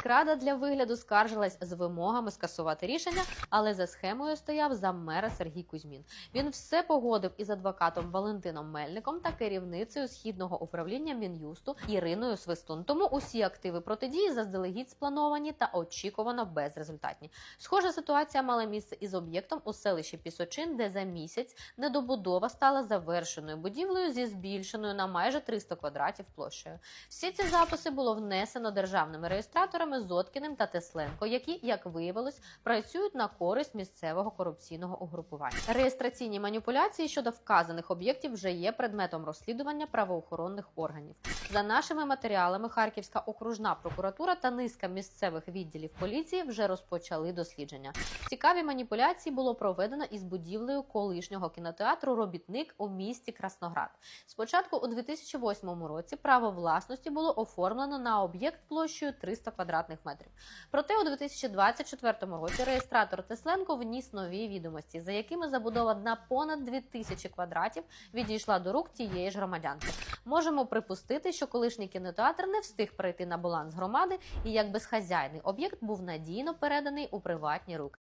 Міськрада для вигляду скаржилась з вимогами скасувати рішення, але за схемою стояв заммера Сергій Кузьмін. Він все погодив із адвокатом Валентином Мельником та керівницею східного управління Мін'юсту Іриною Свистун. Тому усі активи протидії заздалегідь сплановані та очікувано безрезультатні. Схожа ситуація мала місце із об'єктом у селищі Пісочин, де за місяць недобудова стала завершеною будівлею зі збільшеною на майже 300 квадратів площею. Всі ці записи було внесено державними реєстраторами Зоткіним та Тесленко, які, як виявилось, працюють на користь місцевого корупційного угрупування. Реєстраційні маніпуляції щодо вказаних об'єктів вже є предметом розслідування правоохоронних органів. За нашими матеріалами, Харківська окружна прокуратура та низка місцевих відділів поліції вже розпочали дослідження. Цікаві маніпуляції було проведено із будівлею колишнього кінотеатру Робітник у місті Красноград. Спочатку у 2008 році право власності було оформлено на об'єкт площею 300 квадратних метрів. Проте у 2024 році реєстратор Тесленко вніс нові відомості, за якими забудова на понад 2000 квадратів відійшла до рук тієї ж громадянки. Можемо припустити, що колишній кінотеатр не встиг перейти на баланс громади, і як безхазяйний об'єкт був надійно переданий у приватні руки.